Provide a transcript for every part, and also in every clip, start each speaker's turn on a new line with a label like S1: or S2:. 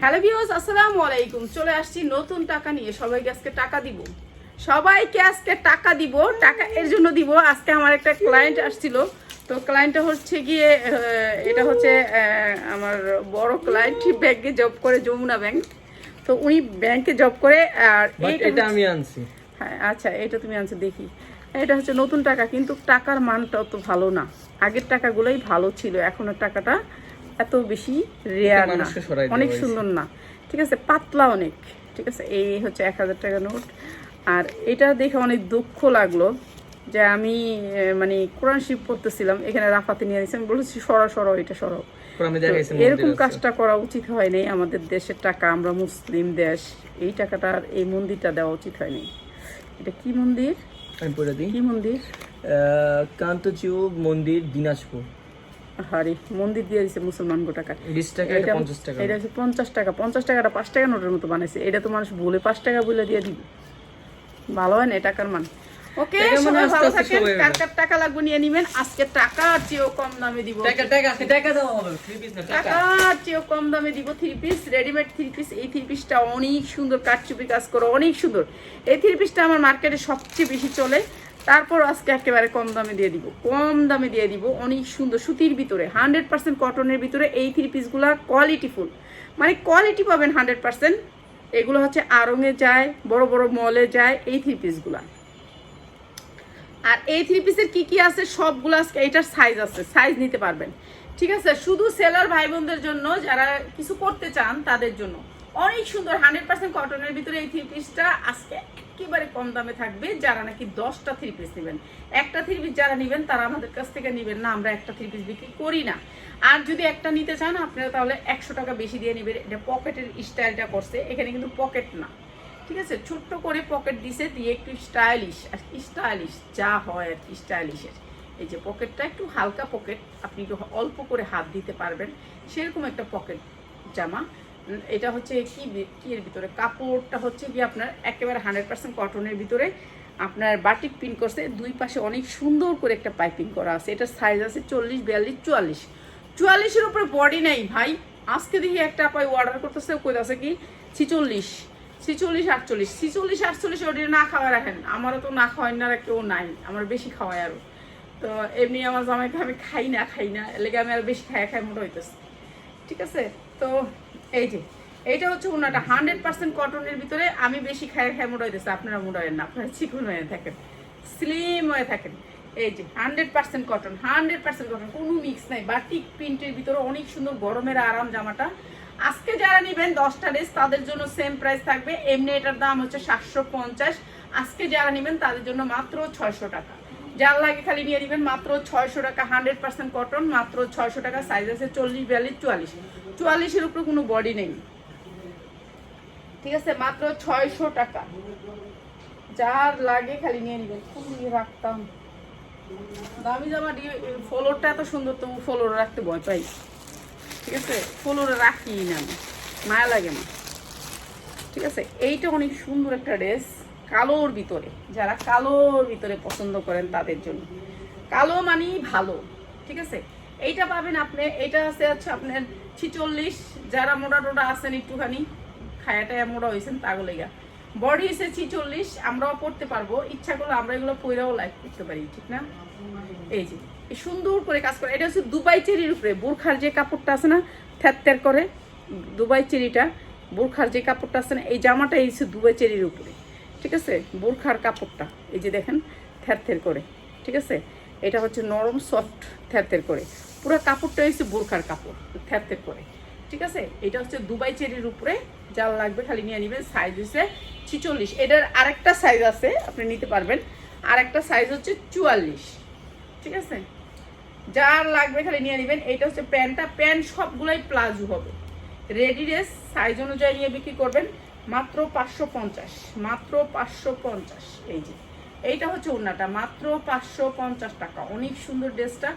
S1: Hello views আসসালামু আলাইকুম। চলে আসছি নতুন টাকা নিয়ে। সবাইকে আজকে টাকা দিব। সবাইকে আজকে টাকা দিব। টাকা এর জন্য দিব। আজকে আমার একটা ক্লায়েন্ট আসছিল। তো ক্লায়েন্টটা হচ্ছে গিয়ে এটা হচ্ছে আমার বড় ক্লায়েন্ট ব্যাংকে জব করে যমুনা ব্যাংক তো উনি ব্যাংকে জব করে আর
S2: এটা আমি আনছি।
S1: হ্যাঁ আচ্ছা এটা তুমি আনছো দেখি। এটা হচ্ছে নতুন টাকা কিন্তু টাকার মানটা অত ভালো না। আগের টাকাগুলোই ভালো ছিল এখনের টাকাটা এত বেশি রেয়ার না। অনেক সুন্দর না। ঠিক আছে পাতলা অনেক। ঠিক আছে এই হচ্ছে এক হাজার টাকা নোট। আর এটা দেখে অনেক দুঃখ লাগল যে আমি মানে কোরআন শিব পড়তেছিলাম এখানে রাফাতে নিয়ে নিয়েছি আমি বলেছি সরা সরো এটা সরো। এরকম কাজটা করা উচিত হয়নি আমাদের দেশের টাকা আমরা মুসলিম দেশ এই টাকাটা এই মন্দিরটা দেওয়া উচিত হয়নি এটা কি মন্দির?
S2: আমি পড়ে দিই।
S1: কি মন্দির?
S2: কান্তচিউ মন্দির দিনাজপুর।
S1: হারি মন্দির দিয়ে দিছে মুসলমান
S2: এটা
S1: এটা
S2: পঞ্চাশ টাকা।
S1: এটা হচ্ছে পঞ্চাশ টাকা পঞ্চাশ টাকাটা পাঁচ টাকা নোটের মতো বানাইছে। এটা তো মানুষ বলে পাঁচ টাকা বলে দিয়ে দিবে। ভালো হয় না এই টাকার মান। ওকে সবাই ভালো থাকেন। কার কার টাকা লাগবে নিয়ে নিবেন? আজকে টাকা আর চেয়েও কম দামে দিব।
S2: টাকা টাকা আজকে টাকা দেওয়া হবে থ্রি পিস না
S1: চেয়েও কম দামে দিব three piece readymade three piece এই থ্রি পিসটা অনেক সুন্দর কাটচুপি কাজ করে অনেক সুন্দর। এই থ্রি পিসটা আমার মার্কেটে সবচেয়ে বেশি চলে। তারপর আজকে একেবারে কম দামে দিয়ে দিব, কম দামে দিয়ে দিব অনেক সুন্দর সুতির ভিতরে হান্ড্রেড পার্সেন্ট কটনের ভিতরে এই থ্রি পিসগুলো কোয়ালিটিফুল মানে কোয়ালিটি পাবেন হান্ড্রেড পার্সেন্ট এগুলো হচ্ছে আড়ঙে যায়, বড় বড় মলে যায়, এই থ্রি পিসগুলা আর এই থ্রি পিসের কি কি আছে, সবগুলো আজকে এটার সাইজ আছে সাইজ নিতে পারবেন। ঠিক আছে? শুধু সেলার ভাই বোনদের জন্য, যারা কিছু করতে চান, তাদের জন্য। অনেক সুন্দর হান্ড্রেড পার্সেন্ট কটনের ভিতরে এই থ্রি পিসটা আজকে একেবারে কম দামে থাকবে। যারা নাকি দশটা থ্রি পিস নেবেন, একটা থ্রি পিস যারা নেবেন, তারা আমাদের কাছ থেকে নেবেন না, আমরা একটা থ্রি পিস বিক্রি করি না। আর যদি একটা নিতে চান, আপনারা তাহলে একশো টাকা বেশি দিয়ে নেবেন। এটা পকেটের স্টাইলটা করছে, এখানে কিন্তু পকেট না। ঠিক আছে? ছোট্ট করে পকেট দিছে, দিয়ে একটু স্টাইলিশ আর স্টাইলিশ যা হয় আর কি স্টাইলিশের এই যে পকেটটা একটু হালকা পকেট আপনি একটু অল্প করে হাত দিতে পারবেন। সেরকম একটা পকেট জামা। এটা হচ্ছে কি কি এর ভিতরে? কাপড়টা হচ্ছে কি আপনার একেবারে হান্ড্রেড পার্সেন্ট কটনের ভিতরে আপনার বাটিক পিন করছে। দুই পাশে অনেক সুন্দর করে একটা পাইপিং করা আছে। এটার সাইজ আছে চল্লিশ, বিয়াল্লিশ, চুয়াল্লিশ। চুয়াল্লিশের উপরে বডি নাই ভাই। আজকে দেখি একটা পাই অর্ডার করতেছে কই আছে কি, ছিচল্লিশ ছিচল্লিশ, আটচল্লিশ। ছিচল্লিশ, আটচল্লিশ ওটা না খাওয়া রাখেন। আমারও তো না খাওয়াই না কেউ নাই। আমার বেশি খাওয়ায় আরও তো এমনি আমার জামাইকে আমি খাই না খাই না। লেগে আমি আর বেশি খাই খাই মোটা হইতেছে। ঠিক আছে? তো এই যে এইটা হচ্ছে ওনাটা হান্ড্রেড পার্সেন্ট কটনের ভিতরে আমি বেশি খায় খাই মোটা হইতেছে আপনারা মোটা না, আপনারা চিকুন হয়ে থাকেন। স্লিম হয়ে থাকেন। এই যে hundred percent cotton, hundred percent cotton. কোনো মিক্স নাই। বাটিক প্রিন্টের ভিতরে অনেক সুন্দর গরমের আরাম জামাটা। আজকে যারা নেবেন দশটা ড্রেস, তাদের জন্য সেম প্রাইস থাকবে। এমনি এটার দাম হচ্ছে সাতশো পঞ্চাশ। আজকে যারা নেবেন, তাদের জন্য মাত্র ছয়শো টাকা। যার লাগে খালি নিয়ে নেবেন মাত্র ছয়শো টাকা হান্ড্রেড পার্সেন্ট কটন মাত্র ছয়শো টাকা সাইজ আছে চল্লিশ, বিয়াল্লিশ, চুয়াল্লিশ। চুয়াল্লিশের উপরে কোনো বডি নেই। ঠিক আছে, মাত্র ছয়শো টাকা। যার লাগে খালি নিয়ে নেবেন। খুবই রাখতাম। দামি জামা ফলোরটা এত সুন্দর তবু ফলোর রাখতে ভয় পাই। ঠিক আছে, ফলোরে রাখি না আমি। মায়া লাগে না। ঠিক আছে, এইটা অনেক সুন্দর একটা ড্রেস কালোর ভিতরে, যারা কালোর ভিতরে পছন্দ করেন তাদের জন্য। কালো মানেই ভালো, ঠিক আছে? এইটা পাবেন আপনি এটা আছে হচ্ছে আপনার ছিচল্লিশ, যারা মোটা টোটা আছেন একটুখানি খায়াটা মোটা হয়েছেন তাগুলো গা বডি এসে ছিচল্লিশ, আমরাও পড়তে পারব, ইচ্ছা করলে আমরা এগুলো পইরাও লাইক করতে পারি, ঠিক না? এই যে সুন্দর করে কাজ করে, এটা হচ্ছে দুবাই চেরির উপরে, বোরখার যে কাপড়টা আছে না থ্যার করে, দুবাই চেরিটা, বোরখার যে কাপড়টা আছে না, এই জামাটা এই হচ্ছে দুবাই চেরির উপরে। ঠিক আছে? বোরখার কাপড়টা, এই যে দেখেন থ্যার করে, ঠিক আছে? এটা হচ্ছে নরম সফট থ্যার করে। পুরো কাপড়টা হচ্ছে বোরখার কাপড় থ্যার করে, ঠিক আছে? এটা হচ্ছে দুবাই চেরির উপরে, যার লাগবে খালি নিয়ে নেবেন সাইজ হচ্ছে ছিচল্লিশ। এটার আরেকটা সাইজ আছে, আপনি নিতে পারবেন। আরেকটা সাইজ হচ্ছে চুয়াল্লিশ, ঠিক আছে? যার লাগবে খালি নিয়ে নেবেন, এইটা হচ্ছে প্যান্টটা। প্যান্ট সবগুলাই প্লাজো হবে। রেডি ড্রেস সাইজ অনুযায়ী নিয়ে বিক্রি করবেন। মাত্র পাঁচশো পঞ্চাশ, মাত্র পাঁচশো পঞ্চাশ, এই যে। এইটা হচ্ছে ওড়নাটা, মাত্র পাঁচশো পঞ্চাশ টাকা। অনেক সুন্দর ড্রেসটা,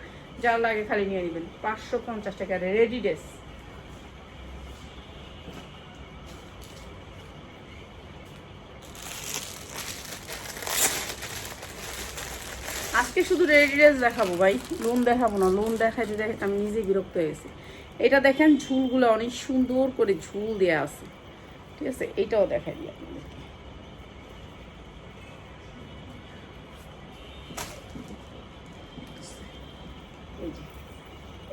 S1: যার লাগে খালি নিয়ে নেবেন। পাঁচশো পঞ্চাশ টাকা, রেডি ড্রেস। আজকে শুধু রেডি ড্রেস দেখাবো ভাই। লোন দেখাবো না, লোন দেখাইতে দেখাইতে আমি নিজে বিরক্ত হয়ে গেছি। এটা দেখেন, ঝুলগুলো অনেক সুন্দর করে ঝুল দেওয়া আছে। ঠিক আছে, এটাও দেখাই দিই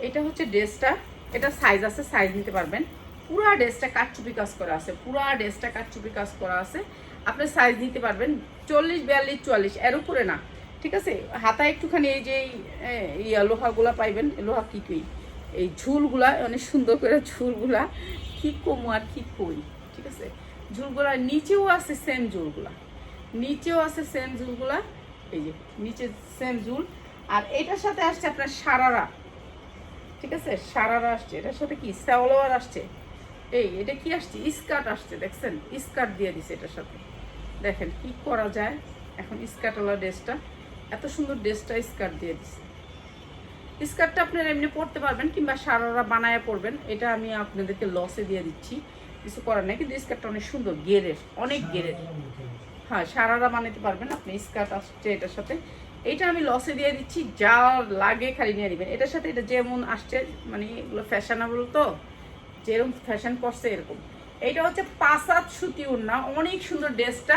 S1: এটা হচ্ছে ড্রেসটা, এটা সাইজ আছে সাইজ নিতে পারবেন। পুরা ড্রেসটা কাটচুপি কাজ করা আছে, পুরা ড্রেসটা কাটচুপি কাজ করা আছে। আপনি সাইজ নিতে পারবেন, চল্লিশ, বিয়াল্লিশ, চুয়াল্লিশ, এর উপরে না, ঠিক আছে? হাতা একটুখানি এই যে ইয়া লোহাগুলা পাইবেন, লোহা কি কই এই ঝুলগুলা, অনেক সুন্দর করে ঝুলগুলা। কি কমু আর কি কই? ঠিক আছে? ঝুলগুলা, নিচেও আছে সেম ঝুলগুলা। নিচেও আছে সেম ঝুলগুলা, এই যে, নিচে সেম ঝুল। আর এটার সাথে আসছে আপনার সারারা। ঠিক আছে? সারারা আসছে। এটার সাথে কি? সালোয়ার আসছে। এই, এটা কি আসছে? স্কার্ট আসছে, দেখছেন? স্কার্ট দিয়ে দিছে এটার সাথে। দেখেন কি করা যায়? এখন স্কার্টওয়ালা ড্রেসটা, এত সুন্দর ড্রেসটা স্কার্ট দিয়ে দিছে। স্কার্টটা আপনারা এমনি পরতে পারবেন কিংবা সারারা বানায় পরবেন। এটা আমি আপনাদেরকে লসে দিয়ে দিচ্ছি। কিছু করার নেই, কিন্তু স্কার্টটা অনেক সুন্দর, গেরের, অনেক গেরের। হ্যাঁ সারারা বানাতে পারবেন আপনি, স্কার্ট আসছে এটার সাথে। এটা আমি লসে দিয়ে দিচ্ছি, যা লাগে খালি নিয়ে নেবেন। এটার সাথে এটা যেমন আসছে মানে এগুলো ফ্যাশনেবল তো, যেরকম ফ্যাশন করছে এরকম। এটা হচ্ছে পাসাত সুতি উন্না, অনেক সুন্দর ড্রেসটা,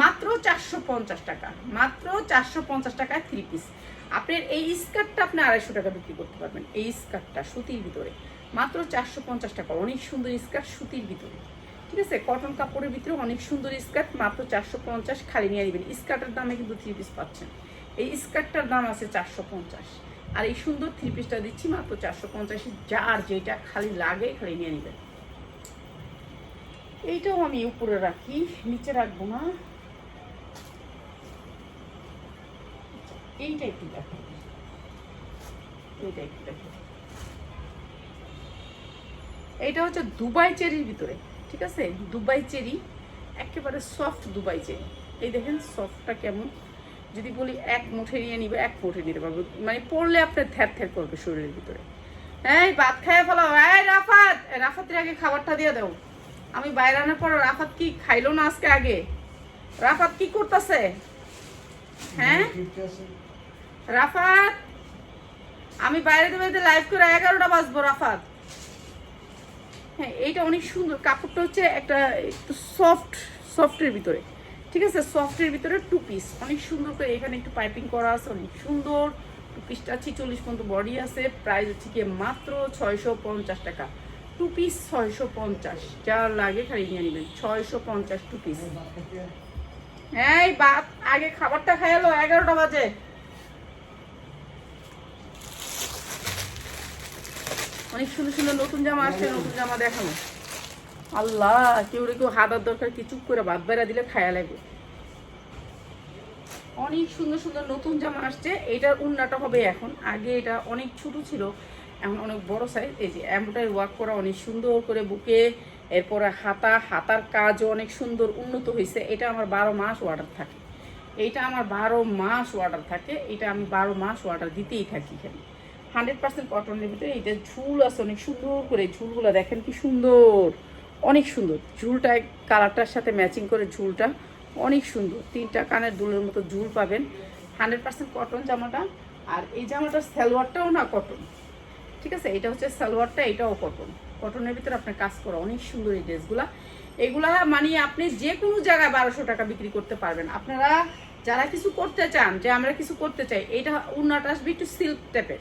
S1: মাত্র চারশো পঞ্চাশ টাকা, মাত্র চারশো পঞ্চাশ টাকায় থ্রি পিস আপনার এই স্কার্টটা আপনি আড়াইশো টাকা বিক্রি করতে পারবেন, এই স্কার্টটা সুতির ভিতরে। মাত্র চারশো পঞ্চাশ টাকা অনেক সুন্দর স্কার্ট সুতির ভিতরে। ঠিক আছে? কটন কাপড়ের ভিতরে অনেক সুন্দর স্কার্ট, মাত্র চারশো পঞ্চাশ, খালি নিয়ে নেবেন। স্কার্টের দামে কিন্তু থ্রি পিস পাচ্ছেন। এই স্কার্টটার দাম আছে চারশো পঞ্চাশ। আর এই সুন্দর থ্রি পিসটা দিচ্ছি মাত্র চারশো পঞ্চাশে, যার যেটা খালি লাগে খালি নিয়ে নেবেন। এইটাও আমি উপরে রাখি, নিচে রাখব না। এইটা একটু দেখো এইটা একটু দেখো এইটা হচ্ছে দুবাই চেরির ভিতরে, ঠিক আছে? দুবাই চেরি, একেবারে সফট দুবাই চেরি। এই দেখেন সফটটা কেমন? যদি বলি এক মুঠে নিয়ে নিবে, এক মুঠে নিতে পারব। মানে পড়লে আপনার থ্যার থ্যার করবে শরীরের ভিতরে। এই ভাত খাইয়ে ফেলো এই রাফাত! রাফাতের আগে খাবারটা দিয়ে দাও। আমি বাইরে আনার পর রাফাত কি খাইলো না আজকে আগে? রাফাত কি করতেছে? হ্যাঁ? রাফাত! আমি বাইরে বাইরে লাইভ করে এগারোটা বাজবো রাফাত। হ্যাঁ এইটা অনেক সুন্দর। কাপড়টা হচ্ছে একটা একটু সফট সফটের ভিতরে। ঠিক আছে? সফটের ভিতরে টু পিস অনেক সুন্দর করে এখানে একটু পাইপিং করা আছে, অনেক সুন্দর। টু পিসটা ছিচল্লিশ পর্যন্ত বডি আছে। প্রাইস হচ্ছে কি মাত্র ছয়শো পঞ্চাশ টাকা। টু পিস ছয়শো পঞ্চাশ। যা লাগে খালি নিয়ে নেবেন। ছয়শো পঞ্চাশ টু পিস এই বাত আগে খাবারটা খাইলো এগারোটা বাজে। অনেক সুন্দর সুন্দর নতুন জামা আসছে নতুন জামা দেখানো। আল্লাহ কেউ রে কেউ হাতার দরকার কি? চুপ করে ভাত বেড়া দিলে খায়া লাগবে। অনেক সুন্দর সুন্দর নতুন জামা আসছে এটার উন্নাটা হবে এখন। আগে এটা অনেক ছোট ছিল এখন অনেক বড় সাইজ এই যে এমব্রয়ডারি ওয়ার্ক করা অনেক সুন্দর করে বুকে এরপরে হাতা হাতার কাজও অনেক সুন্দর উন্নত হয়েছে। এটা আমার বারো মাস অর্ডার থাকে। এইটা আমার বারো মাস অর্ডার থাকে। এটা আমি বারো মাস অর্ডার দিতেই থাকি এখানে। হান্ড্রেড পার্সেন্ট কটনের ভিতরে এটা ঝুল আছে, অনেক সুন্দর করে ঝুলগুলো দেখেন কি সুন্দর। অনেক সুন্দর। ঝুলটা কালারটার সাথে ম্যাচিং করে ঝুলটা অনেক সুন্দর। তিনটা কানের দুলের মতো ঝুল পাবেন। হান্ড্রেড পার্সেন্ট কটন জামাটা। আর এই জামাটার সালোয়ারটাও না কটন ঠিক আছে? এটা হচ্ছে সালোয়ারটা, এটাও কটন কটনের ভিতরে আপনার কাজ করা অনেক সুন্দর এই ড্রেসগুলা। এগুলা মানে আপনি যে কোনো জায়গায় বারোশো টাকা বিক্রি করতে পারবেন। আপনারা যারা কিছু করতে চান, যে আমরা কিছু করতে চাই, এটা উন্নাটা আসবে একটু সিল্ক টাইপের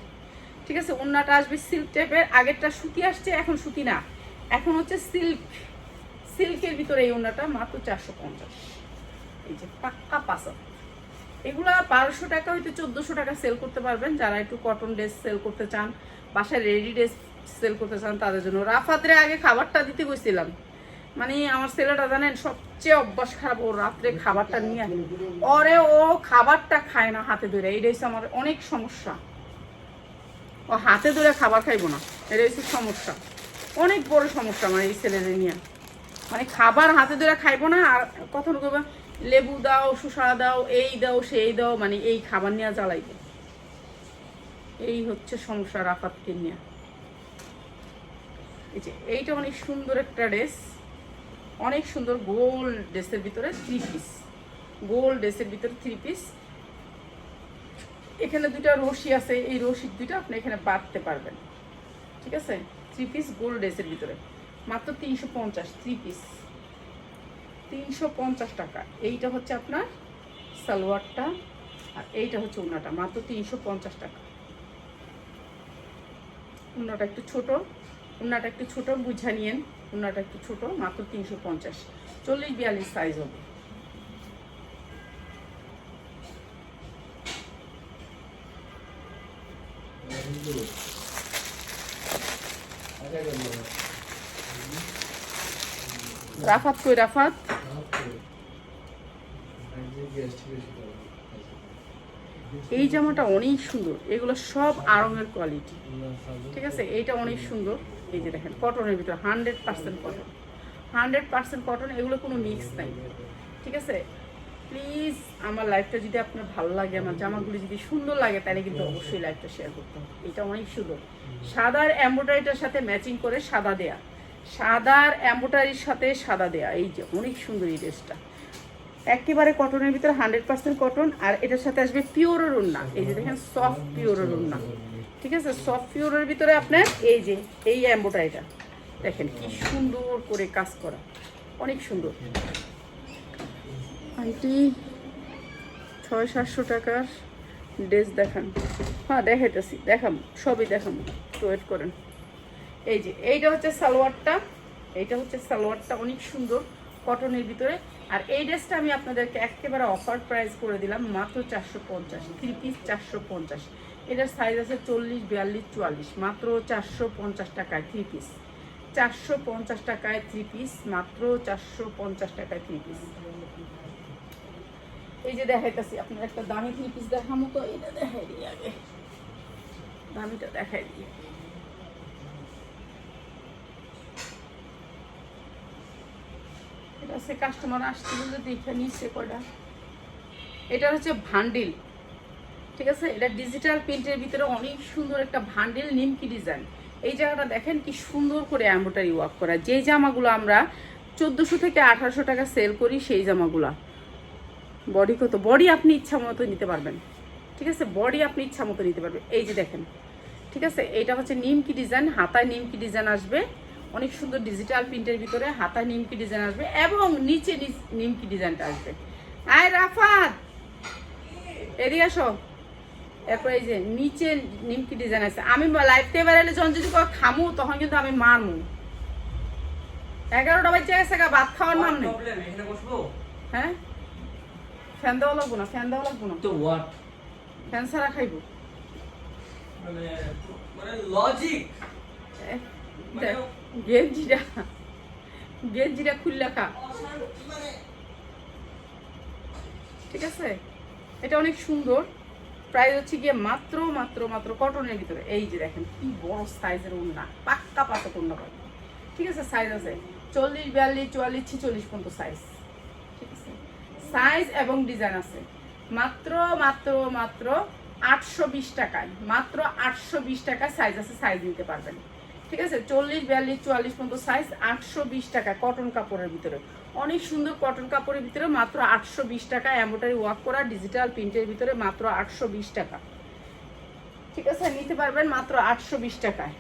S1: ঠিক আছে উন্নাটা আসবে সিল্ক টাইপের আগেরটা সুতি আসছে, এখন সুতি না। এখন হচ্ছে সিল্ক সিল্কের ভিতরে এই উন্নাটা মাত্র চারশো পঞ্চাশ। এই যে পাক্কা পাসা এগুলা বারোশো টাকা হইতে চোদ্দোশো টাকা সেল করতে পারবেন। যারা একটু কটন ড্রেস সেল করতে চান, বাসায় রেডি ড্রেস সেল করতে চান, তাদের জন্য। রাফাতরে আগে খাবারটা দিতে গেছিলাম মানে আমার ছেলেটা জানেন, সবচেয়ে অভ্যাস খারাপ, ও রাত্রে খাবারটা নিয়ে ওরে ও খাবারটা খায় না হাতে ধরে। এইটা হচ্ছে আমার অনেক সমস্যা। ও হাতে ধরে খাবার খাইবো না। এটা হচ্ছে সমস্যা। অনেক বড় সমস্যা আমার এই ছেলেদের নিয়ে। মানে খাবার হাতে ধরে খাইবো না, আর কখনো করব লেবু দাও, শসা দাও, এই দাও, সেই দাও মানে এই খাবার নিয়ে জ্বালাইবে। এই হচ্ছে সমস্যা রাফাতকে নিয়ে। এই যে এইটা অনেক সুন্দর একটা ড্রেস। অনেক সুন্দর গোল ড্রেসের ভিতরে থ্রি পিস গোল ড্রেসের ভিতরে থ্রি পিস এখানে দুইটা রশি আছে, এই রশি দুইটা আপনি এখানে বাঁধতে পারবেন। ঠিক আছে? থ্রি পিস গোল্ড ড্রেসের ভিতরে। মাত্র তিনশো পঞ্চাশ থ্রি পিস তিনশো পঞ্চাশ টাকা। এইটা হচ্ছে আপনার সালোয়ারটা আর এইটা হচ্ছে উন্নাটা মাত্র তিনশো পঞ্চাশ টাকা। উন্নাটা একটু ছোট। উন্নাটা একটু ছোট, বুঝা নিয়েন। উন্নাটা একটু ছোট, মাত্র তিনশো পঞ্চাশ। চল্লিশ বিয়াল্লিশ সাইজ হবে। রাফাত কই, রাফাত? এই জামাটা অনেক সুন্দর। এগুলো সব আরঙের কোয়ালিটি ঠিক আছে? এইটা অনেক সুন্দর। এই যে দেখেন কটনের ভিতর hundred percent cotton hundred percent cotton এগুলো কোনো মিক্স নাই। ঠিক আছে? প্লিজ আমার লাইফটা যদি আপনার ভালো লাগে, আমার জামাগুলি যদি সুন্দর লাগে, তাহলে কিন্তু অবশ্যই লাইফটা শেয়ার করতে হবে। এটা অনেক সুন্দর। সাদার এম্ব্রয়ডারিটার সাথে ম্যাচিং করে সাদা দেয়া। সাদার এম্ব্রয়ডারির সাথে সাদা দেয়া। এই যে অনেক সুন্দর এই ড্রেসটা একেবারে কটনের ভিতরে হান্ড্রেড পার্সেন্ট কটন আর এটার সাথে আসবে পিওরের উন্না এই যে দেখেন সফট পিওরের উন্না ঠিক আছে? সফট পিওরের ভিতরে আপনার এই যে, এই এম্বোটারিটা দেখেন কি সুন্দর করে কাজ করা। অনেক সুন্দর। আন্টি ছয় সাতশো টাকার ড্রেস দেখান। হ্যাঁ দেখাইতেছি, দেখাম, সবই দেখাম, একটু ওয়েট করেন। এই যে, এইটা হচ্ছে সালোয়ারটা, এইটা হচ্ছে সালোয়ারটা অনেক সুন্দর কটনের ভিতরে। আর এই ড্রেসটা আমি আপনাদেরকে একেবারে অফার প্রাইস করে দিলাম মাত্র চারশো পঞ্চাশ থ্রি পিস চারশো পঞ্চাশ। এটার সাইজ আছে চল্লিশ, বিয়াল্লিশ, চুয়াল্লিশ, মাত্র চারশো পঞ্চাশ টাকায় থ্রি পিস চারশো পঞ্চাশ টাকায় থ্রি পিস মাত্র চারশো পঞ্চাশ টাকায় থ্রি পিস এই যে দেখাইতেছি, আপনার একটা দামি থ্রি পিস দেখামো তো, এটা দেখাই দিই আগে। দামিটা দেখাই দিই। এটা হচ্ছে কাস্টমার এটা হচ্ছে ভান্ডিল ঠিক আছে? এটা ডিজিটাল প্রিন্টের ভিতরে অনেক সুন্দর একটা ভান্ডিল নিমকি ডিজাইন এই জায়গাটা দেখেন কি সুন্দর করে করা। জামাগুলো আমরা চোদ্দোশো থেকে আঠারোশো টাকা সেল করি, সেই জামাগুলা। বডি কত? বডি আপনি ইচ্ছা মতো নিতে পারবেন। ঠিক আছে? বডি আপনি ইচ্ছা মতো নিতে পারবেন। এই যে দেখেন। ঠিক আছে? এইটা হচ্ছে নিমকি ডিজাইন হাতায় নিমকি ডিজাইন আসবে। অনেক সুন্দর ডিজিটাল প্রিন্টের ভিতরে হাতায় নিমকি ডিজাইন আসবে এবং নিচে নিমকি ডিজাইনটা আসবে। আয় রাফাত! এদিকে আসো। এরপর এই যে নিচে নিমকি ডিজাইন আছে। আমি লাইফতে বেড়ালে যখন যদি খামু তখন কিন্তু আমি মারমু। এগারোটা বাজে গেছে গা, ভাত খাওয়ার নাম নেই। হ্যাঁ? ফ্যান দেওয়া লাগবো না? ফ্যান দেওয়া লাগবো না?
S2: তো হোয়াট
S1: ফ্যান ছাড়া খাইবো।
S2: মানে মানে লজিক
S1: দেখ, গেঞ্জিটা গেঞ্জিটা খুললে খা। ঠিক আছে? এটা অনেক সুন্দর। প্রাইস হচ্ছে গিয়ে মাত্র মাত্র মাত্র কটনের ভিতরে। এই যে দেখেন কি বড় সাইজের ওড়না পাক্কা পাতা ওড়না পাবে ঠিক আছে সাইজ আছে। চল্লিশ বিয়াল্লিশ চুয়াল্লিশ ছিচল্লিশ পর্যন্ত সাইজ সাইজ এবং ডিজাইন আছে। মাত্র মাত্র মাত্র আটশো বিশ টাকায়, মাত্র আটশো বিশ টাকায় সাইজ আছে, সাইজ নিতে পারবেন। ঠিক আছে? চল্লিশ, বিয়াল্লিশ, চুয়াল্লিশ পর্যন্ত সাইজ আটশো বিশ টাকা কটন কাপড়ের ভিতরে। অনেক সুন্দর কটন কাপড়ের ভিতরে মাত্র আটশো বিশ টাকা এম্বোটারি ওয়ার্ক করা ডিজিটাল প্রিন্টের ভিতরে মাত্র আটশো বিশ টাকা। ঠিক আছে? নিতে পারবেন মাত্র আটশো বিশ টাকায়।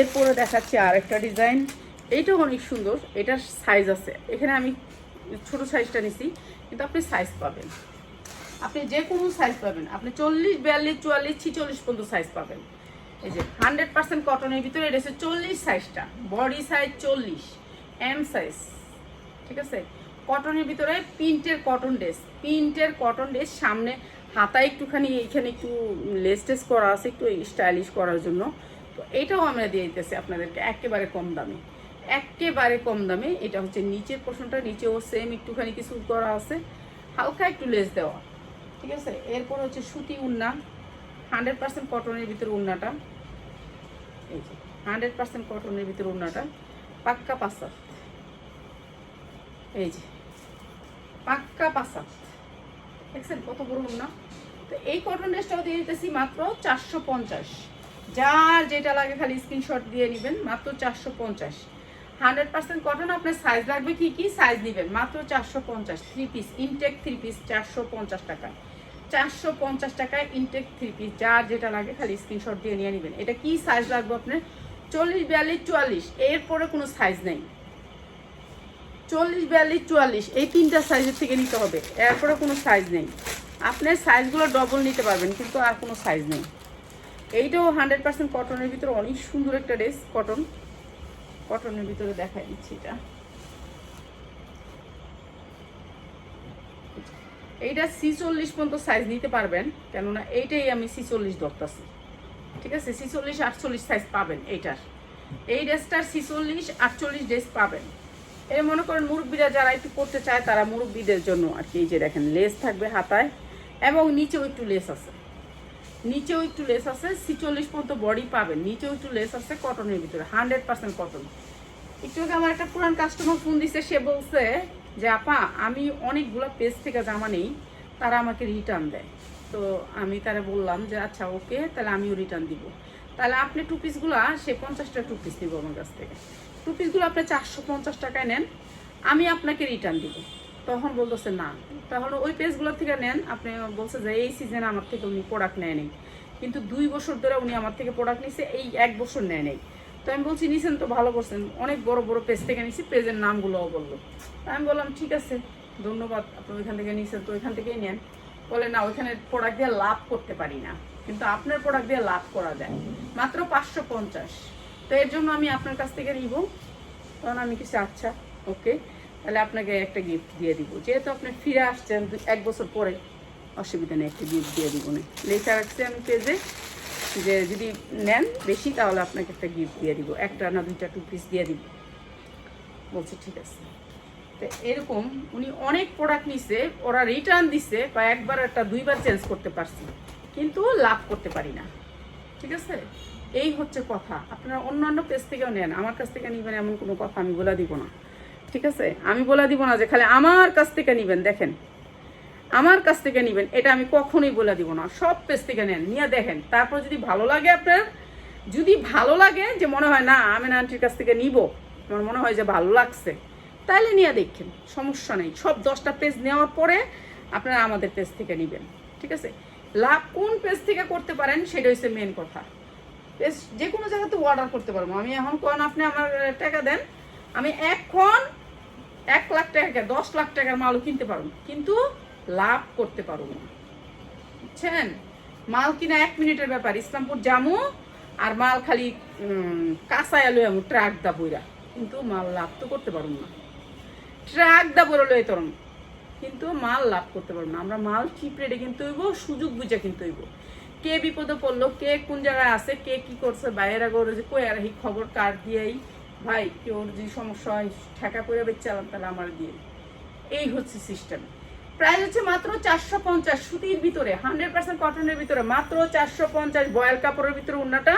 S1: এরপরে দেখাচ্ছি আরেকটা ডিজাইন। এইটাও অনেক সুন্দর, এটার সাইজ আছে। এখানে আমি ছোট সাইজটা নিছি, কিন্তু আপনি সাইজ পাবেন। আপনি যে কোনো সাইজ পাবেন, আপনি চল্লিশ, বিয়াল্লিশ, চুয়াল্লিশ, ছিচল্লিশ পর্যন্ত সাইজ পাবেন। এই যে হান্ড্রেড পার্সেন্ট কটনের ভিতরে এটা হচ্ছে চল্লিশ সাইজটা বডি সাইজ চল্লিশ এম সাইজ ঠিক আছে? কটনের ভিতরে প্রিন্টের কটন ড্রেস প্রিন্টের কটন ড্রেস সামনে হাতা একটুখানি, এইখানে একটু লেস টেস করা আছে, একটু স্টাইলিশ করার জন্য। তো এটাও আমরা দিয়ে দিতেছি আপনাদেরকে, একেবারে কম দামে। একেবারে কম দামে। এটা হচ্ছে নিচের পোর্শনটা নিচেও সেম একটুখানি কিছু করা আছে। হালকা একটু লেস দেওয়া। ঠিক আছে? এরপর হচ্ছে সুতি উন্না। হান্ড্রেড পার্সেন্ট কটনের ভিতরে উন্নাটা। এই যে হান্ড্রেড পার্সেন্ট কটনের ভিতরে উন্নাটা। পাক্কা পাসাত। এই যে, পাক্কা পাসাত। দেখছেন কত বড় উন্না? তো এই কটন ড্রেসটাও দিয়ে দিতেছি মাত্র চারশো পঞ্চাশ। যার যেটা লাগে খালি স্ক্রিনশট দিয়ে নেবেন, মাত্র চারশো পঞ্চাশ। হান্ড্রেড পার্সেন্ট কটন, আপনার সাইজ লাগবে কি কি? সাইজ নেবেন। মাত্র চারশো পঞ্চাশ three piece intact three piece চারশো পঞ্চাশ টাকা। চারশো পঞ্চাশ টাকায় ইনটেক থ্রি পিস যার যেটা লাগে খালি স্ক্রিনশট দিয়ে নিয়ে নেবেন। এটা কি সাইজ লাগবে আপনার? চল্লিশ, বিয়াল্লিশ, চুয়াল্লিশ। এরপরে কোনো সাইজ নেই। চল্লিশ, বিয়াল্লিশ, চুয়াল্লিশ, এই তিনটা সাইজের থেকে নিতে হবে। এরপরে কোনো সাইজ নেই। আপনার সাইজগুলো ডবল নিতে পারবেন, কিন্তু আর কোনো সাইজ নেই। এইটাও হান্ড্রেড পার্সেন্ট কটনের ভিতরে অনেক সুন্দর একটা ড্রেস কটন কটনের ভিতরে দেখাই দিচ্ছি এটা। এইটা ছিচল্লিশ পর্যন্ত সাইজ নিতে পারবেন, কেননা এইটাই আমি ছিচল্লিশ ধরতেছি। ঠিক আছে? ছিচল্লিশ, আটচল্লিশ সাইজ পাবেন এইটার। এই ড্রেসটার ছিচল্লিশ, আটচল্লিশ ড্রেস পাবেন। এই মনে করেন মুরব্বীরা যারা একটু করতে চায়, তারা মুরব্বীদের জন্য আর কি, এই যে দেখেন লেস থাকবে হাতায় এবং নিচেও একটু লেস আছে। নিচেও একটু লেস আছে, ছিচল্লিশ পর্যন্ত বডি পাবেন। নিচেও একটু লেস আছে কটনের ভিতরে হান্ড্রেড পার্সেন্ট কটন একটু আগে আমার একটা পুরান কাস্টমার ফোন দিছে, সে বলছে যে, আপা, আমি অনেকগুলো পেজ থেকে জামা নেই, তারা আমাকে রিটার্ন দেয়। তো আমি তারা বললাম যে আচ্ছা ওকে তাহলে আমিও রিটার্ন দিব। তাহলে আপনি টু পিসগুলা সে পঞ্চাশটা টু পিস নিব আমার কাছ থেকে। টু পিসগুলো আপনি চারশো পঞ্চাশ টাকায় নেন, আমি আপনাকে রিটার্ন দিব। তখন বলতেছে, না। তাহলে ওই পেজগুলোর থেকে নেন। আপনি বলছে যে, এই সিজনে আমার থেকে উনি প্রোডাক্ট নেয়নি কিন্তু দুই বছর ধরে উনি আমার থেকে প্রোডাক্ট নিছে, এই এক বছর নেয় নেই। তো আমি বলছি, নিছেন তো, ভালো করছেন। অনেক বড় বড় পেজ থেকে নিছি পেজের নামগুলোও বলল। আমি বললাম, ঠিক আছে, ধন্যবাদ, আপনি ওইখান থেকে নিছেন তো, ওইখান থেকেই নেন। বলে, না, ওইখানে প্রোডাক্ট দিয়ে লাভ করতে পারি না, কিন্তু আপনার প্রোডাক্ট দিয়ে লাভ করা যায়। মাত্র পাঁচশো পঞ্চাশ। তো এর জন্য আমি আপনার কাছ থেকে নিব। তখন আমি কিছু আচ্ছা ওকে তাহলে আপনাকে একটা গিফট দিয়ে দিব। যেহেতু আপনি ফিরে আসছেন এক বছর পরে, অসুবিধা নেই, একটা গিফট দিয়ে দিব না লেখা রাখছি আমি পেজে যে যদি নেন বেশি, তাহলে আপনাকে একটা গিফট দিয়ে দিব। একটা না দুইটা টু পিস দিয়ে দিব। বলছে, ঠিক আছে। তো এরকম উনি অনেক প্রোডাক্ট নিছে, ওরা রিটার্ন দিছে, বা একবার একটা দুইবার চেঞ্জ করতে পারছি। কিন্তু লাভ করতে পারি না। ঠিক আছে? এই হচ্ছে কথা। আপনারা অন্যান্য পেজ থেকেও নেন। আমার কাছ থেকে নিবেন এমন কোনো কথা আমি বলে দিব না। ঠিক আছে? আমি বলে দিব না যে খালি আমার কাছ থেকে নিবেন, দেখেন। আমার কাছ থেকে নিবেন, এটা আমি কখনোই বলে দিব না। সব পেজ থেকে নেন, নিয়ে দেখেন। তারপর যদি ভালো লাগে আপনার, যদি ভালো লাগে যে মনে হয়, না, আমি আন্টির কাছ থেকে নিব। আমার মনে হয় যে ভালো লাগছে। তাহলে নিয়ে দেখেন, সমস্যা নেই। সব দশটা পেজ নেওয়ার পরে আপনারা আমাদের পেজ থেকে নেবেন, ঠিক আছে? লাভ কোন পেজ থেকে করতে পারেন, সেটা হচ্ছে মেন কথা। পেজ যে কোনো জায়গাতে অর্ডার করতে পারব। আমি এখন কোন আপনি আমার টাকা দেন আমি এখন এক লাখ টাকা দশ লাখ টাকার মালও কিনতে পারব কিন্তু লাভ করতে পারব না। বুঝছেন? মাল কিনা এক মিনিটের ব্যাপার। ইসলামপুর জামু আর মাল খালি কাঁচা এলো এমন ট্রাক দা বইরা। কিন্তু মাল লাভ তো করতে পারব না। ট্রাক দা বইরা লই তরম কিন্তু মাল লাভ করতে পারব না। আমরা মাল চিপ রেটে কিনতে হইব, সুযোগ বুঝে কিনতে হইব। কে বিপদে পড়ল, কে কোন জায়গায় আছে, কে কি করছে, বাইরে করে যে কই আর এই খবর কার দিয়েই ভাই কেউ যদি সমস্যা হয়, ঠেকা করে বেচালাম তাহলে আমার দিয়ে। এই হচ্ছে সিস্টেম প্রাইস হচ্ছে মাত্র চারশো পঞ্চাশ, সুতির ভিতরে হান্ড্রেড পার্সেন্ট কটনের ভিতরে, মাত্র চারশো পঞ্চাশ, বয়াল কাপড়ের ভিতরে উন্নাটা।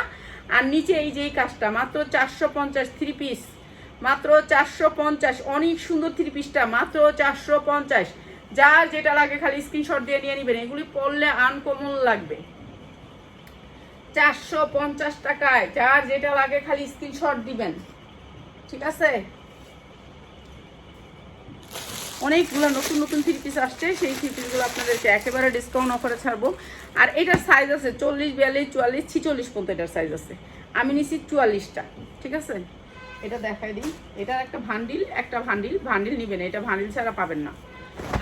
S1: আর নিচে এই যে এই কাজটা, মাত্র চারশো পঞ্চাশ থ্রি পিস মাত্র চারশো পঞ্চাশ, অনেক সুন্দর থ্রি পিসটা মাত্র চারশো পঞ্চাশ। যার যেটা লাগে খালি স্ক্রিনশট দিয়ে নিয়ে নেবেন, এগুলি পরলে আনকমন লাগবে। চারশো পঞ্চাশ টাকায়, যার যেটা লাগে খালি স্ক্রিনশট দিবেন। ঠিক আছে? অনেকগুলো নতুন নতুন থ্রি পিস আসছে, সেই থ্রি পিসগুলো আপনাদেরকে একেবারে ডিসকাউন্ট অফারে ছাড়বো। আর এটার সাইজ আছে চল্লিশ, বিয়াল্লিশ, চুয়াল্লিশ, ছিচল্লিশ পর্যন্ত এটার সাইজ আছে। আমি নিছি চুয়াল্লিশটা, ঠিক আছে? এটা দেখাই দিই। এটার একটা ভান্ডিল একটা ভান্ডিল ভান্ডিল নিবেন, এটা ভান্ডিল ছাড়া পাবেন না।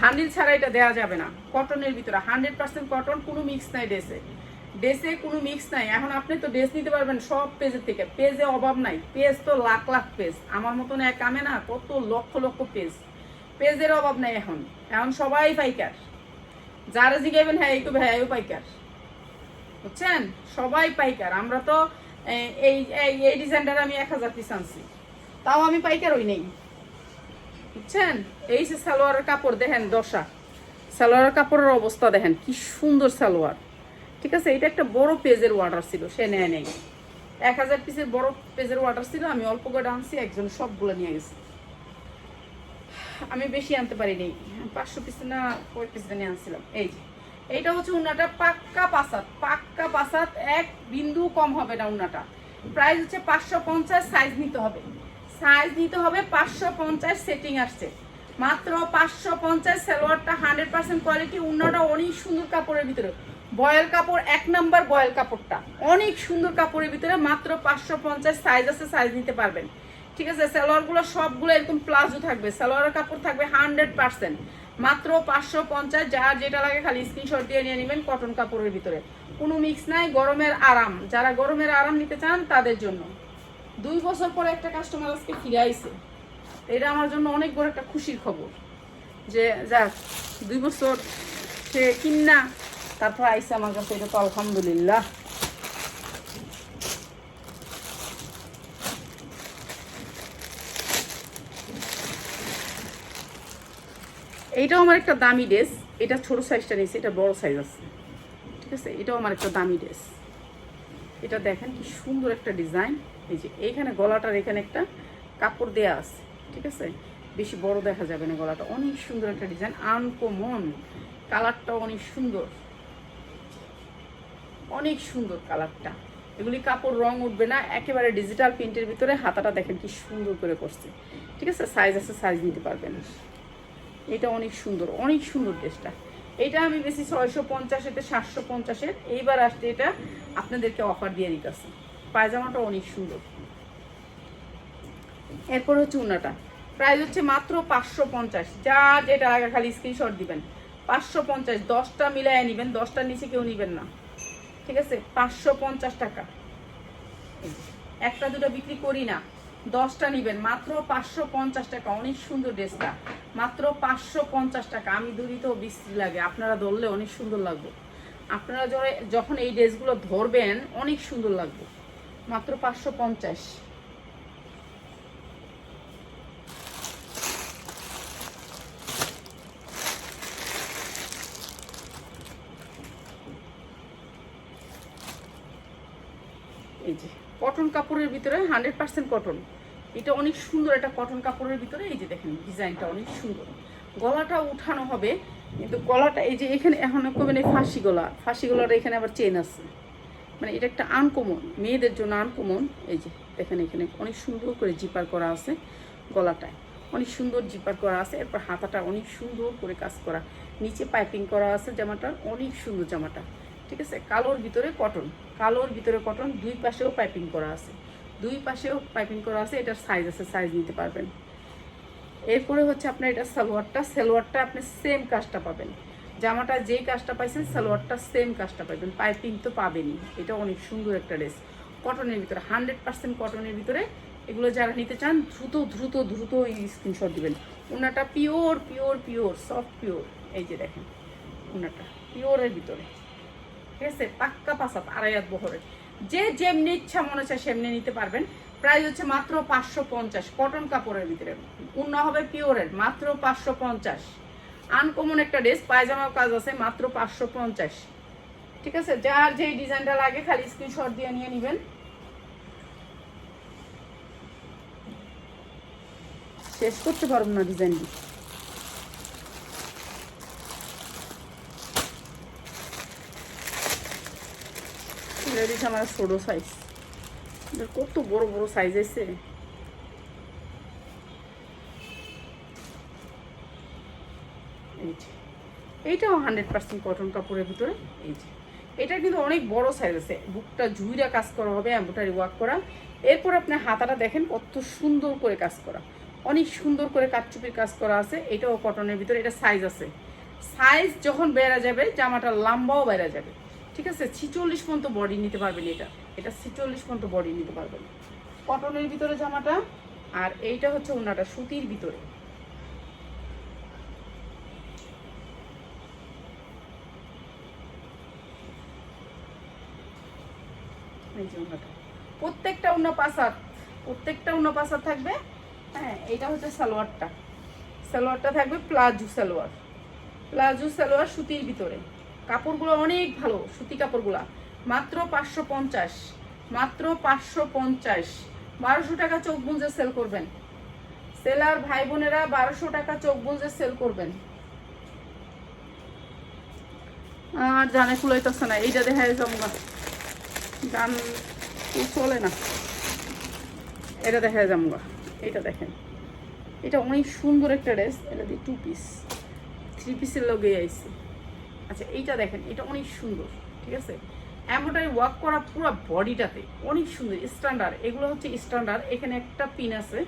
S1: ভান্ডিল ছাড়া এটা দেওয়া যাবে না। কটনের ভিতরে হান্ড্রেড পার্সেন্ট কটন কোনো মিক্স নাই ড্রেসে ড্রেসে কোনো মিক্স নাই। এখন আপনি তো ড্রেস নিতে পারবেন সব পেজের থেকে। পেজে অভাব নাই। পেজ তো লাখ লাখ পেজ আমার মতন এক কামে না, কত লক্ষ লক্ষ পেজ পেজের অভাব নাই এখন। এখন সবাই পাইকার যারা জিগাইবেন হ্যাঁ তো হ্যাঁ পাইকার বুঝছেন? সবাই পাইকার আমরা তো এই এই ডিজাইনটার আমি এক হাজার পিস আনছি। তাও আমি পাইকার ওই নেই। বুঝছেন? এই যে সালোয়ারের কাপড়, দেখেন দশা। সালোয়ারের কাপড়ের অবস্থা দেখেন, কি সুন্দর সালোয়ার। ঠিক আছে, এটা একটা বড় পেজের অর্ডার ছিল, সে নেয় নেই। এক হাজার পিসের বড় পেজের অর্ডার ছিল, আমি অল্প করে আনছি, একজন সবগুলো নিয়ে গেছি। আমি বেশি আনতে পারিনি, পাঁচশো পিস না কয় পিস নিয়ে আনছিলাম। এই যে, এইটা হচ্ছে উন্নাটা পাক্কা পাসাত পাক্কা পাসাত এক বিন্দু কম হবে না উন্নাটা। প্রাইস হচ্ছে পাঁচশো পঞ্চাশ সাইজ নিতে হবে। সাইজ নিতে হবে, পাঁচশো পঞ্চাশ সেটিং আসছে। মাত্র পাঁচশো পঞ্চাশ, সালোয়ারটা হান্ড্রেড পার্সেন্ট কোয়ালিটি অন্যটা অনেক সুন্দর কাপড়ের ভিতরে। বয়েল কাপড়, এক নাম্বার বয়েল কাপড়টা। অনেক সুন্দর কাপড়ের ভিতরে মাত্র পাঁচশো পঞ্চাশ সাইজ আছে সাইজ নিতে পারবেন। ঠিক আছে, সালোয়ারগুলো সবগুলো এরকম প্লাজো থাকবে। সালোয়ারের কাপড় থাকবে হান্ড্রেড পার্সেন্ট। মাত্র পাঁচশো পঞ্চাশ, যার যেটা লাগে খালি স্ক্রিনশট দিয়ে নিয়ে নেবেন কটন কাপড়ের ভিতরে। কোনো মিক্স নাই, গরমের আরাম। যারা গরমের আরাম নিতে চান, তাদের জন্য। দুই বছর পরে একটা কাস্টমার আজকে ফিরে আইছে। এটা আমার জন্য অনেক বড় একটা খুশির খবর। যে, যাক, দুই বছর সে কিন্না তারপর আইসে আমার কাছে এটা তো আলহামদুলিল্লাহ। এইটাও আমার একটা দামি ড্রেস। এটা ছোট সাইজটা নিয়েছে, এটা বড় সাইজ আছে। ঠিক আছে? এটাও আমার একটা দামি ড্রেস। এটা দেখেন কি সুন্দর একটা ডিজাইন। এই যে এইখানে গলাটার এখানে একটা কাপড় দেয়া আছে। ঠিক আছে? বেশি বড় দেখা যাবে না গলাটা। অনেক সুন্দর একটা ডিজাইন। আনকমন কালারটাও অনেক সুন্দর। অনেক সুন্দর কালারটা। এগুলি কাপড় রং উঠবে না, একেবারে ডিজিটাল প্রিন্টের ভিতরে হাতাটা দেখেন কি সুন্দর করে করছে। ঠিক আছে? সাইজ আছে সাইজ নিতে পারবেন। এটা অনেক সুন্দর অনেক সুন্দর ড্রেসটা। এটা আমি বেশি ছয়শো পঞ্চাশেতে সাতশো পঞ্চাশের এইবার আসতে এটা আপনাদেরকে অফার দিয়ে দিতেছে। পায়জামাটা অনেক সুন্দর। এরপর হচ্ছে উন্নাটা প্রাইস হচ্ছে মাত্র পাঁচশো পঞ্চাশ। যা যেটা লাগে খালি স্ক্রিনশট দিবেন। পাঁচশো পঞ্চাশ, দশটা মিলাইয়া নেবেন, দশটার নিচে কেউ নেবেন না। ঠিক আছে? পাঁচশো পঞ্চাশ টাকা। একটা দুটো বিক্রি করি না, দশটা নেবেন। মাত্র পাঁচশো পঞ্চাশ টাকা, অনেক সুন্দর ড্রেসটা। মাত্র পাঁচশো পঞ্চাশ টাকা। আমি ধরি তো বিশ্রী লাগে। আপনারা ধরলে অনেক সুন্দর লাগবে। আপনারা যখন- এই ড্রেসগুলো ধরবেন, অনেক সুন্দর লাগবে। মাত্র পাঁচশো পঞ্চাশ। এই যে কটন কাপড়ের ভিতরে হান্ড্রেড পার্সেন্ট কটন এটা অনেক সুন্দর একটা কটন কাপড়ের ভিতরে, এই যে দেখেন, ডিজাইনটা অনেক সুন্দর। গলাটা উঠানো হবে, কিন্তু গলাটা, এই যে এখানে এখন কবেন এই ফাঁসি গলা, ফাঁসি গলার এখানে আবার চেন আছে। মানে এটা একটা আনকমন মেয়েদের জন্য আনকমন এই যে, দেখেন এখানে অনেক সুন্দর করে জিপার করা আছে গলাটায়। অনেক সুন্দর জিপার করা আছে, এরপর হাতাটা অনেক সুন্দর করে কাজ করা। নিচে পাইপিং করা আছে জামাটার, অনেক সুন্দর জামাটা। ঠিক আছে? কালোর ভিতরে কটন কালোর ভিতরে কটন দুই পাশেও পাইপিং করা আছে। দুই পাশেও পাইপিং করা আছে, এটার সাইজ আছে সাইজ নিতে পারবেন। এরপরে হচ্ছে আপনার এটা সালোয়ারটা। সালোয়ারটা আপনি সেম কাজটা পাবেন। জামাটা যেই কাজটা পাইছেন, সালোয়ারটা সেম কাজটা পাবেন পাইপিং তো পাবেনই। এটা অনেক সুন্দর একটা ড্রেস কটনের ভিতরে হান্ড্রেড পার্সেন্ট কটনের ভিতরে। এগুলো যারা নিতে চান, দ্রুত দ্রুত দ্রুত এই স্ক্রিনশট দিবেন। ওনাটা pure pure pure soft pure এই যে দেখেন, ওনাটা পিওরের ভিতরে। ঠিক আছে পাক্কা পাসাত আড়াই হাত বহরের যে যেমনি ইচ্ছা মনে চায় সেমনি নিতে পারবেন। প্রাইস হচ্ছে মাত্র পাঁচশো পঞ্চাশ, কটন কাপড়ের ভিতরে। পূর্ণ হবে পিওরের মাত্র পাঁচশো পঞ্চাশ। আনকমন একটা ড্রেস পায়জামাও কাজ আছে, মাত্র পাঁচশো পঞ্চাশ। ঠিক আছে? যার যেই ডিজাইনটা লাগে, খালি স্ক্রিনশট দিয়ে নিয়ে নেবেন। শেষ করতে পারব না ডিজাইনটি। কত বড় বড় সাইজ আছে এইটাও হান্ড্রেড পার্সেন্ট কটন কাপড়ের ভিতরে। এই যে, এটা কিন্তু অনেক বড় সাইজ আছে। বুকটা ঝুইরা কাজ করা হবে এম্বোটারি ওয়ার্ক করা। এরপর আপনার হাতাটা দেখেন, কত সুন্দর করে কাজ করা। অনেক সুন্দর করে কাটচুপির কাজ করা আছে। এটাও কটনের ভিতরে, এটা সাইজ আছে। সাইজ যখন বেড়া যাবে, জামাটা লম্বাও বেড়া যাবে। ঠিক আছে? ছিচল্লিশ পর্যন্ত বডি নিতে পারবেন এটা। এটা ছিচল্লিশ পর্যন্ত বডি নিতে পারবেন। কটনের ভিতরে জামাটা আর এইটা হচ্ছে ওনাটা, সুতির ভিতরে। এই। প্রত্যেকটা উন্না পাসার, প্রত্যেকটা উন্না পাসার থাকবে হ্যাঁ এটা হচ্ছে সালোয়ারটা। সালোয়ারটা থাকবে প্লাজো সালোয়ার। প্লাজো সালোয়ার সুতির ভিতরে। কাপড়গুলো অনেক ভালো, সুতি কাপড়গুলা। মাত্র পাঁচশো পঞ্চাশ, মাত্র পাঁচশো পঞ্চাশ। বারোশো টাকা চোখ বুঝে সেল করবেন। সেলার ভাই বোনেরা বারোশো টাকা চোখ বুঝে সেল করবেন। আর জানে কুলাইতেছে না, এইটা দেখা যাব গান চলে না। এটা দেখা যাব এটা দেখেন। এটা অনেক সুন্দর একটা ড্রেস এটা দিয়ে টু পিস থ্রি পিসের লগে আইছে। আচ্ছা এইটা দেখেন, এটা অনেক সুন্দর, ঠিক আছে? এমনটাই ওয়ার্ক করা পুরো বডিটাতে অনেক সুন্দর স্ট্যান্ডার্ড এগুলো হচ্ছে স্ট্যান্ডার্ড এখানে একটা পিন আছে,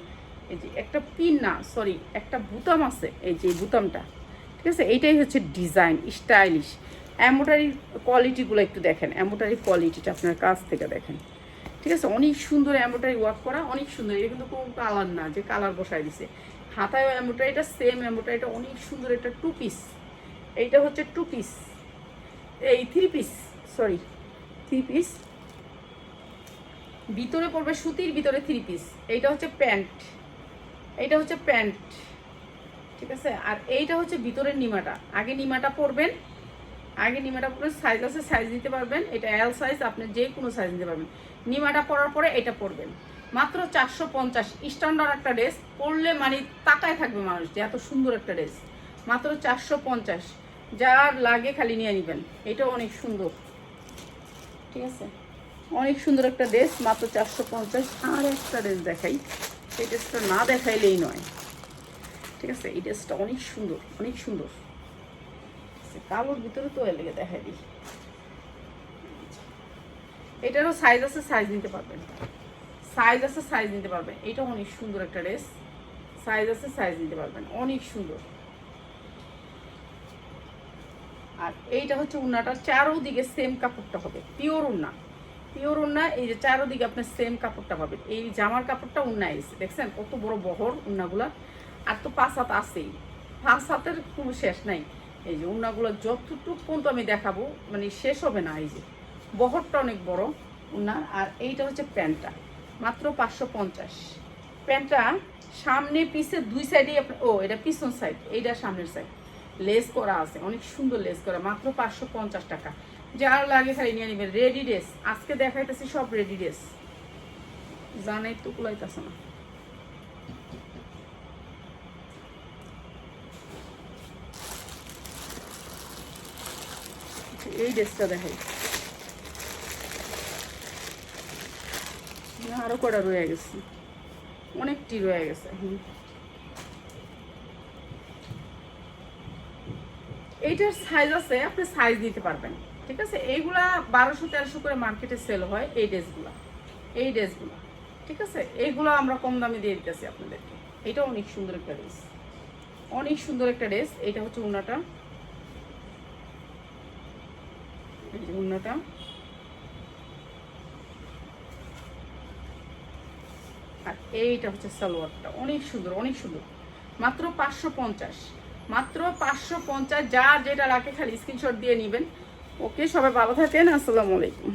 S1: এই যে একটা পিন না সরি একটা বুতাম আছে, এই যে বুতামটা, ঠিক আছে? এইটাই হচ্ছে ডিজাইন স্টাইলিশ এম্বোটারির কোয়ালিটিগুলো একটু দেখেন এম্বোটারির কোয়ালিটিটা আপনার কাছ থেকে দেখেন, ঠিক আছে? অনেক সুন্দর এম্বোটারি ওয়ার্ক করা, অনেক সুন্দর, এটা কিন্তু কোনো কালার না, যে কালার বসায় দিছে হাতায় এম্বোটারিটা সেম এম্বোটারিটা অনেক সুন্দর একটা টু পিস এইটা হচ্ছে টু পিস এই three piece sorry three piece ভিতরে পড়বে সুতির, ভিতরে থ্রি পিস এইটা হচ্ছে প্যান্ট। এইটা হচ্ছে প্যান্ট। ঠিক আছে? আর এইটা হচ্ছে ভিতরের নিমাটা। আগে নিমাটা পরবেন। আগে নিমাটা পরে সাইজ আছে সাইজ নিতে পারবেন। এটা এল সাইজ আপনি যে কোনো সাইজ নিতে পারবেন। নিমাটা পরার পরে এটা পরবেন। মাত্র চারশো পঞ্চাশ। স্ট্যান্ডার্ড একটা ড্রেস পরলে মানে তাকায় থাকবে মানুষ যে এত সুন্দর একটা ড্রেস মাত্র চারশো পঞ্চাশ। যার লাগে খালি নিয়ে নেবেন। এটাও অনেক সুন্দর। ঠিক আছে? অনেক সুন্দর একটা ড্রেস, মাত্র চারশো পঞ্চাশ। আর একটা ড্রেস দেখাই। এই ড্রেসটা না দেখাইলেই নয়। ঠিক আছে? এই ড্রেসটা অনেক সুন্দর অনেক সুন্দর। কালোর ভিতরে তো লেগে দেখাই দিই। এটারও সাইজ আছে সাইজ নিতে পারবেন। সাইজ আছে সাইজ নিতে পারবেন। এটা অনেক সুন্দর একটা ড্রেস। সাইজ আছে সাইজ নিতে পারবেন। অনেক সুন্দর। আর এইটা হচ্ছে উন্নাটার চারোদিকে সেম কাপড়টা হবে পিওর উন্না। পিওর উন্না, এই যে চারোদিকে আপনার সেম কাপড়টা পাবেন এই জামার কাপড়টা উন্না এসে দেখছেন? কত বড় বহর উন্নাগুলা। আর তো পাঁচ হাত আছেই। পাঁচ হাতের কোনো শেষ নাই। এই যে উন্নাগুলো যতটুকু পর্যন্ত আমি দেখাবো মানে শেষ হবে না এই যে। বহরটা অনেক বড় উন্নার আর এইটা হচ্ছে প্যান্টটা, মাত্র পাঁচশো পঞ্চাশ। প্যান্টটা সামনে, পিছে দুই সাইডেই আপনার ও, এটা পিছন সাইড এইটা সামনের সাইড লেস করা আছে, অনেক সুন্দর লেস করা, মাত্র পাঁচশো পঞ্চাশ টাকা। যার লাগে খালি নিয়ে নেবেন রেডি ড্রেস আজকে দেখাইতেছি সব রেডি ড্রেস জানাই তো কুলাইতেছে না। এই ড্রেসটা দেখাই। আরও কটা রয়ে গেছে। অনেকটি রয়ে গেছে। এইটার সাইজ আছে, আপনি সাইজ দিতে পারবেন। ঠিক আছে? এইগুলা বারোশো, তেরোশো করে মার্কেটে সেল হয় এই ড্রেসগুলা এই ড্রেসগুলো ঠিক আছে? এইগুলো আমরা কম দামে দিয়ে দিতেছি আপনাদেরকে। এটা অনেক সুন্দর একটা ড্রেস অনেক সুন্দর একটা ড্রেস এটা হচ্ছে উন্নাটা। উন্নাটা। আর এইটা হচ্ছে সালোয়ারটা। অনেক সুন্দর অনেক সুন্দর। মাত্র পাঁচশো পঞ্চাশ। মাত্র পাঁচশো পঞ্চাশ, যা যেটা রাখে খালি স্ক্রিনশট দিয়ে নেবেন। ওকে, সবাই ভালো থাকেন, আসসালামু আলাইকুম।